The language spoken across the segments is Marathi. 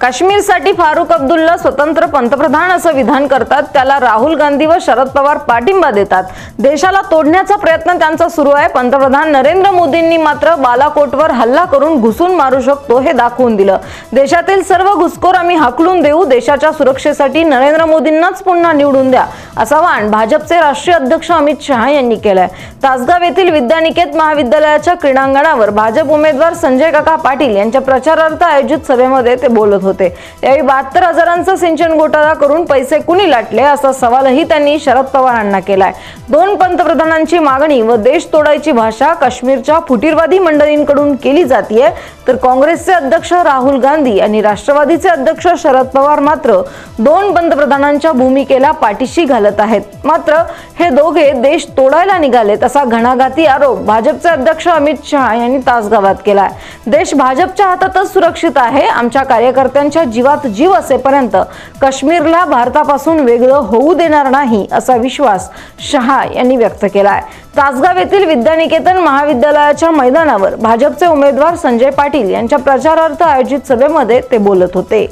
काश्मीरसाठी फारुख अब्दुल्ला स्वतंत्र पंतप्रधान असं विधान करतात. त्याला राहुल गांधी व शरद पवार पाठिंबा देतात. देशाला तोडण्याचा प्रयत्न त्यांचा सुरू आहे. पंतप्रधान नरेंद्र मोदींनी मात्र बालाकोटवर हल्ला करून घुसून मारू शकतो हे दाखवून दिलं. देशातील सर्व घुसखोर आम्ही हाकलून देऊ. देशाच्या सुरक्षेसाठी नरेंद्र मोदींनाच पुन्हा निवडून द्या असं आवाहन भाजपचे राष्ट्रीय अध्यक्ष अमित शहा यांनी केलंय. तासगाव येथील विद्यानिकेत महाविद्यालयाच्या क्रीडांगणावर भाजप उमेदवार संजय काका पाटील यांच्या प्रचारार्थ आयोजित सभेमध्ये ते बोलत होते. होते. यावेळी बहात्तर हजारांचा सिंचन घोटाळा करून पैसे कुणी लाटले असा सवालही त्यांनी शरद पवारांना केलाय. दोन पंतप्रधानांची मागणी व देश तोडायची भाषा काश्मीरच्या फुटीरवादी मंडळींकडून केली जातीये तर काँग्रेसचे अध्यक्ष राहुल गांधी आणि राष्ट्रवादीचे अध्यक्ष शरद पवार मात्र दोन पंतप्रधानांच्या भूमिकेला पाठीशी घालत आहेत. मात्र हे दोघे देश तोडायला निघालेत असा घणाघाती आरोप भाजपचे अध्यक्ष अमित शहा यांनी तासगावात केलाय. देश भाजपच्या हातातच सुरक्षित आहे आमच्या कार्यकर्त्या कार्यकर्त्यांच्या जीवात जीव असेपर्यंत काश्मीरला भारतापासून वेगळं होऊ देणार नाही असा विश्वास शहा यांनी व्यक्त केलाय. तासगाव येथील विद्यानिकेतन महाविद्यालयाच्या मैदानावर भाजपचे उमेदवार संजय पाटील यांच्या प्रचारार्थ आयोजित सभेमध्ये ते बोलत होते.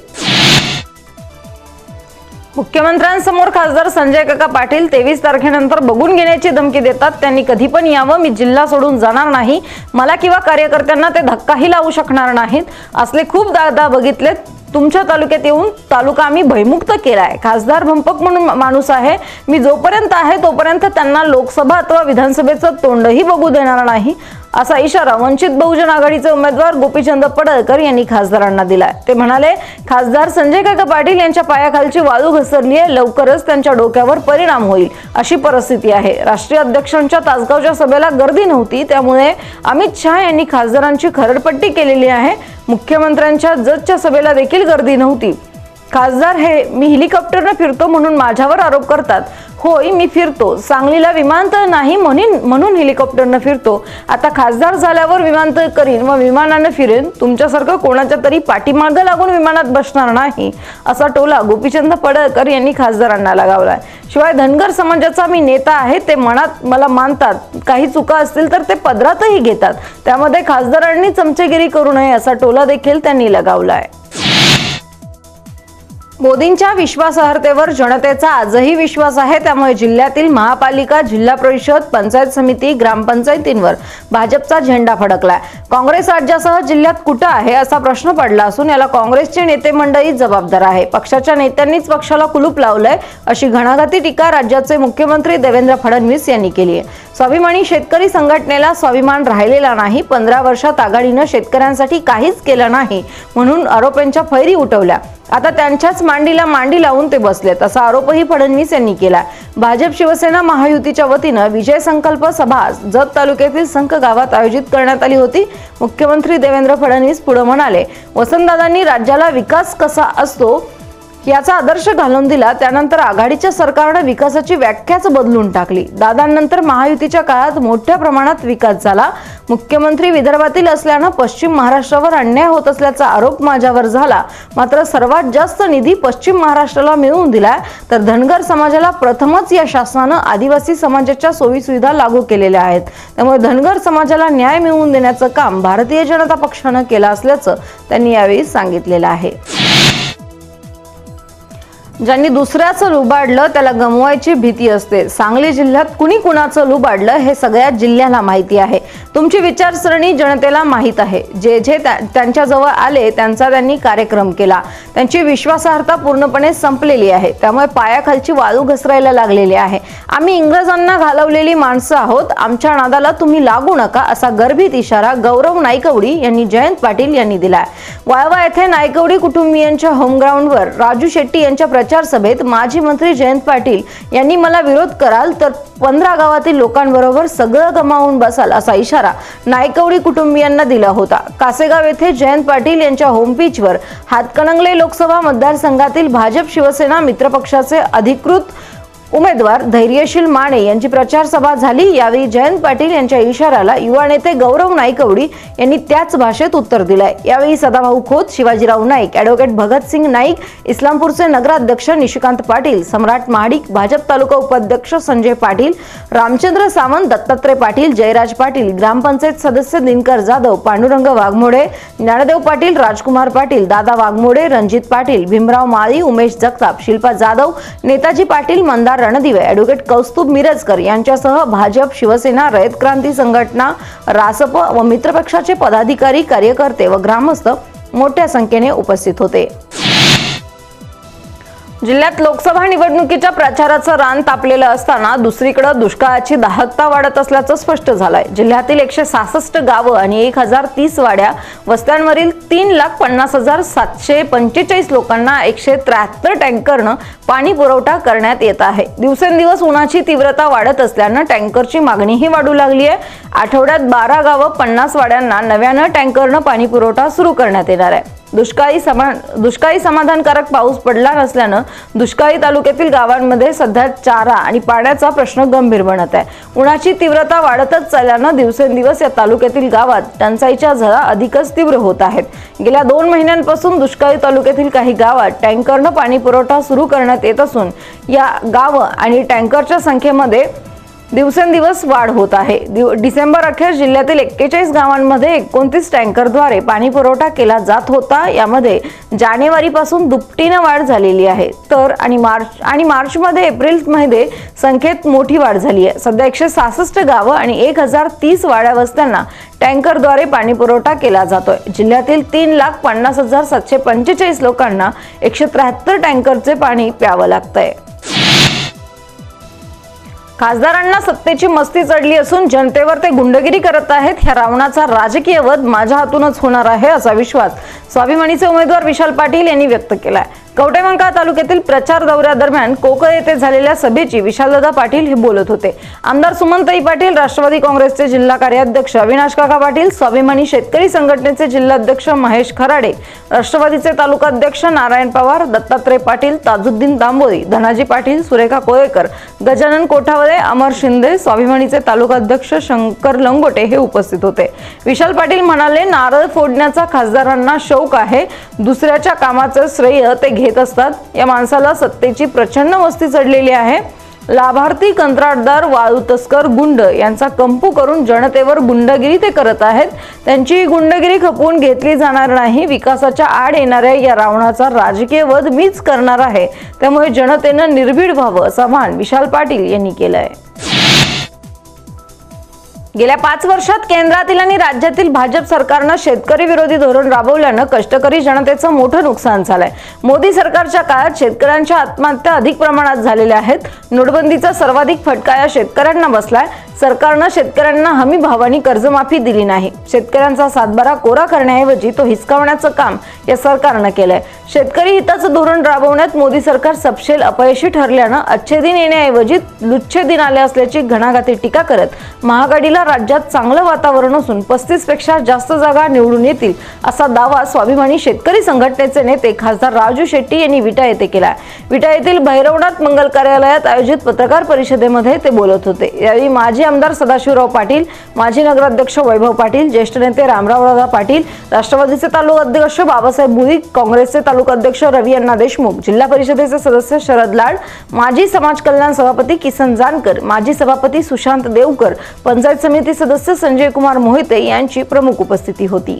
मुख्यमंत्र्यांसमोर खासदार संजय काका पाटील तेवीस तारखेनंतर बघून घेण्याची धमकी देतात. त्यांनी कधी पण यावं मी जिल्हा सोडून जाणार नाही. मला किंवा कार्यकर्त्यांना ते धक्काही लावू शकणार नाहीत. असले खूप दादा बघितलेत. तुमच्या तालुक्यात येऊन तालुका आम्ही भयमुक्त केला आहे. खासदार भंपक म्हणून माणूस आहे. मी जोपर्यंत आहे तोपर्यंत त्यांना लोकसभा अथवा विधानसभेचं तोंडही बघू देणार नाही. असा इशारा वंचित बहुजन आघाडीचे उमेदवार गोपीचंद पडळकर यांनी खासदारांना दिलाय. ते म्हणाले खासदार संजय काका पाटील यांच्या पायाखालची वाळू घसरली आहे लवकरच त्यांच्या डोक्यावर परिणाम होईल. अशी परिस्थिती आहे. राष्ट्रीय अध्यक्षांच्या तासगावच्या सभेला गर्दी नव्हती त्यामुळे अमित शहा यांनी खासदारांची खरडपट्टी केलेली आहे. मुख्यमंत्र्यांच्या जजच्या सभेला देखील गर्दी नव्हती. खासदार हे मी हेलिकॉप्टरनं फिरतो म्हणून माझ्यावर आरोप करतात. होय मी फिरतो. सांगलीला विमानतळ नाही म्हणून म्हणून हेलिकॉप्टरनं फिरतो. आता खासदार झाल्यावर विमानतळ करीन व विमानानं फिरेन. तुमच्यासारखं कोणाच्या तरी पाठीमागं लागून विमानात बसणार नाही. असा टोला गोपीचंद पडळकर यांनी खासदारांना लगावलाय. शिवाय धनगर समाजाचा मी नेता आहे ते मनात मला मानतात. काही चुका असतील तर ते पदरातही घेतात. त्यामध्ये खासदारांनी चमचेगिरी करू नये असा टोला देखील त्यांनी लगावलाय. मोदींच्या विश्वासार्हतेवर जनतेचा आजही विश्वास आहे. त्यामुळे जिल्ह्यातील महापालिका जिल्हा परिषद पंचायत समिती ग्रामपंचायतींवर भाजपचा झेंडा फडकलाय. काँग्रेस राज्यासह जिल्ह्यात कुठं आहे असा प्रश्न पडला असून याला काँग्रेसचे नेते मंडळी जबाबदार आहे. पक्षाच्या नेत्यांनीच पक्षाला कुलूप लावलंय अशी घणाघाती टीका राज्याचे मुख्यमंत्री देवेंद्र फडणवीस यांनी केली आहे. स्वाभिमानी शेतकरी संघटनेला स्वाभिमान राहिलेला नाही. पंधरा वर्षात आघाडीनं शेतकऱ्यांसाठी काहीच केलं नाही म्हणून आरोपांच्या फैरी उठवल्या. आता त्यांच्याच मांडीला मांडी लावून ते बसलेत असा आरोपही फडणवीस यांनी केला भाजप शिवसेना महायुतीच्या वतीनं विजय संकल्प सभा जत तालुक्यातील संख गावात आयोजित करण्यात आली होती. मुख्यमंत्री देवेंद्र फडणवीस पुढे म्हणाले वसंतदादांनी राज्याला विकास कसा असतो याचा आदर्श घालून दिला त्यानंतर आघाडीच्या सरकारनं विकासाची व्याख्याच बदलून टाकली. दादांनंतर महायुतीच्या काळात मोठ्या प्रमाणात विकास झाला. मुख्यमंत्री विदर्भातील असल्यानं पश्चिम महाराष्ट्रावर अन्याय होत असल्याचा आरोप माझ्यावर झाला. मात्र सर्वात जास्त निधी पश्चिम महाराष्ट्राला मिळवून दिलाय. तर धनगर समाजाला प्रथमच या शासनानं आदिवासी समाजाच्या सोयीसुविधा लागू केलेल्या आहेत. त्यामुळे धनगर समाजाला न्याय मिळवून देण्याचं काम भारतीय जनता पक्षानं केलं असल्याचं त्यांनी यावेळी सांगितलेलं आहे. ज्यांनी दुसऱ्याचं लुबाडलं त्याला गमवायची भीती असते. सांगली जिल्ह्यात कुणी कुणाचं लुबाडलं हे सगळ्या जिल्ह्याला माहिती आहे. तुमची विचारसरणी जनतेला माहीत आहे. जे जे त्या- त्यांच्याजवळ आले त्यांचा त्यांनी कार्यक्रम केला. त्यांची विश्वासार्हता पूर्णपणे संपलेली आहे. त्यामुळे पायाखालची वाळू घसरायला लागलेली आहे. आम्ही इंग्रजांना घालवलेली माणसं आहोत. आमच्या नादाला तुम्ही लागू नका असा गर्भित इशारा गौरव नाईकवडी यांनी जयंत पाटील यांनी दिलाय. वाळवा येथे नायकवडी कुटुंबियांच्या होमग्राऊंडवर राजू शेट्टी यांच्या प्रचार सभेत माजी मंत्री जयंत पाटील यांनी मला विरोध कराल तर पंधरा गावातील लोकांबरोबर सगळं गमावून बसाल असा इशारा नायकवडी कुटुंबियांना दिला होता. कासेगाव येथे जयंत पाटील यांच्या होमपीचवर हातकणंगले लोक लोकसभा मतदारसंघातील भाजप शिवसेना मित्रपक्षाचे अधिकृत उमेदवार धैर्यशील माने यांची प्रचार सभा झाली. यावेळी जयंत पाटील यांच्या इशाऱ्याला युवा नेते गौरव नाईकवडी यांनी त्याच भाषेत उत्तर दिलंय. यावेळी सदाभाऊ खोत शिवाजीराव नाईक ॲडव्होकेट भगतसिंग नाईक इस्लामपूरचे नगराध्यक्ष निशिकांत पाटील सम्राट महाडिक भाजप तालुका उपाध्यक्ष संजय पाटील रामचंद्र सावंत दत्तात्रय पाटील जयराज पाटील ग्रामपंचायत सदस्य दिनकर जाधव पांडुरंग वाघमोडे ज्ञानदेव पाटील राजकुमार पाटील दादा वाघमोडे रणजित पाटील भीमराव माळी उमेश जगताप शिल्पा जाधव नेताजी पाटील मंदार रणदिवे. ॲडव्होकेट कौस्तुभ मिरजकर यांच्यासह भाजप शिवसेना रयत क्रांती संघटना रासप व मित्रपक्षाचे पदाधिकारी कार्यकर्ते व ग्रामस्थ मोठ्या संख्येने उपस्थित होते. जिल्ह्यात लोकसभा निवडणुकीच्या प्रचाराचं रान तापलेलं असताना दुसरीकडे दुष्काळाची दाहकता वाढत असल्याचं स्पष्ट झालंय. जिल्ह्यातील एकशे सहासष्ट गावं आणि एक हजार तीस वाड्या वस्त्यांवरील तीन लाख पन्नास हजार सातशे पंचेचाळीस लोकांना एकशे त्र्याहत्तर टँकरनं पाणी पुरवठा करण्यात येत आहे. दिवसेंदिवस उन्हाची तीव्रता वाढत असल्यानं टँकरची मागणीही वाढू लागली आहे. आठवड्यात बारा गावं पन्नास वाड्यांना नव्यानं टँकरनं पाणी पुरवठा सुरू करण्यात येणार आहे. दुष्काळी समा दुष्काळी समाधानकारक पाऊस पडला नसल्यानं दुष्काळी तालुक्यातील गावांमध्ये सध्या चारा आणि पाण्याचा प्रश्न गंभीर बनत आहे. उन्हाची तीव्रता वाढतच चालल्यानं दिवसेंदिवस या तालुक्यातील गावात टंचाईच्या झळा अधिकच तीव्र होत आहेत. गेल्या दोन महिन्यांपासून दुष्काळी तालुक्यातील काही गावात टँकरनं पाणी पुरवठा सुरू करण्यात येत असून या गावं आणि टँकरच्या संख्येमध्ये दिवसेंदिवस वाढ होत आहे. डिसेंबर अखेर जिल्ह्यातील एक्केचाळीस गावांमध्ये एकोणतीस टँकरद्वारे पाणी पुरवठा केला जात होता. यामध्ये जानेवारीपासून दुपटीनं वाढ झालेली आहे. तर आणि मार्च आणि मार्चमध्ये एप्रिलमध्ये संख्येत मोठी वाढ झाली आहे. सध्या एकशे सहासष्ट गावं आणि एक हजार तीस वाड्या वस्त्यांना टँकरद्वारे पाणी पुरवठा केला जातोय. जिल्ह्यातील तीन लाख पन्नास हजार सातशे पंचेचाळीस लोकांना एकशे त्र्याहत्तर टँकरचे पाणी प्यावं लागतंय. खासदारांना सत्तेची मस्ती चढली असून जनतेवर ते गुंडगिरी करत आहेत. ह्या रावणाचा राजकीय वध माझ्या हातूनच होणार आहे असा विश्वास स्वाभिमानीचे उमेदवार विशाल पाटील यांनी व्यक्त केला आहे कवटेमंका तालुक्यातील प्रचार दौऱ्यादरम्यान कोकळ येथे झालेल्या सभेची विशालदा पाटील हे बोलत होते. आमदार सुमंतई पाटील राष्ट्रवादी काँग्रेसचे जिल्हा कार्याध्यक्ष अविनाश काका पाटील स्वाभिमानी शेतकरी संघटनेचे जिल्हाध्यक्ष महेश खराडे राष्ट्रवादीचे तालुकाध्यक्ष नारायण पवार दत्तात्रय पाटील ताजुद्दीन तांबोळी धनाजी पाटील सुरेखा कोळेकर गजानन कोठावळे अमर शिंदे स्वाभिमानीचे तालुकाध्यक्ष शंकर लंगोटे हे उपस्थित होते. विशाल पाटील म्हणाले नारळ फोडण्याचा खासदारांना शौक आहे दुसऱ्याच्या कामाचं श्रेय ते घे घेत असतात. या माणसाला सत्तेची प्रचंड मस्ती चढलेली आहे. लाभार्थी कंत्राटदार वाळू तस्कर गुंड यांचा कंपू करून जनतेवर गुंडगिरी ते करत आहेत. त्यांची गुंडगिरी खपवून घेतली जाणार नाही. विकासाच्या आड येणाऱ्या या रावणाचा राजकीय वध मीच करणार आहे. त्यामुळे जनतेनं निर्भीड व्हावं असं आवाहन विशाल पाटील यांनी केलं आहे गेल्या पाच वर्षात केंद्रातील आणि राज्यातील भाजप सरकारनं शेतकरी विरोधी धोरण राबवल्यानं कष्टकरी जनतेचं मोठं नुकसान झालंय. मोदी सरकारच्या काळात शेतकऱ्यांच्या आत्महत्या अधिक प्रमाणात झालेल्या आहेत. नोटबंदीचा सर्वाधिक फटका या शेतकऱ्यांना बसलाय. सरकारनं शेतकऱ्यांना हमी भावानी कर्जमाफी दिली नाही. शेतकऱ्यांचा सातबारा कोरा करण्याऐवजी तो हिसकावण्याचं काम या सरकारनं केलंय. शेतकरी हिताचं धोरण राबवण्यात मोदी सरकार सपशेल अपयशी ठरल्यानं अच्छे दिन येण्याऐवजी लुच्छे दिन आले असल्याची घणाघाती टीका करत महागाडीला राज्यात चांगलं वातावरण असून पस्तीसपेक्षा जास्त जागा निवडून येतील असा दावा स्वाभिमानी शेतकरी संघटनेचे नेते खासदार राजू शेट्टी यांनी विटा येथे केला विटा येथील भैरवनाथ मंगल कार्यालयात आयोजित पत्रकार परिषदेमध्ये ते बोलत होते. यावेळी माजी आमदार सदाशिवराव पाटील माजी नगराध्यक्ष वैभव पाटील ज्येष्ठ नेते रामरावदादा पाटील राष्ट्रवादीचे तालुका अध्यक्ष बाबासाहेब भुईक काँग्रेसचे तालुका अध्यक्ष रवी अण्णा देशमुख जिल्हा परिषदेचे सदस्य शरद लाड माजी समाज कल्याण सभापती किसन जानकर माजी सभापती सुशांत देवकर पंचायत समिती सदस्य संजय कुमार मोहिते यांची प्रमुख उपस्थिती होती.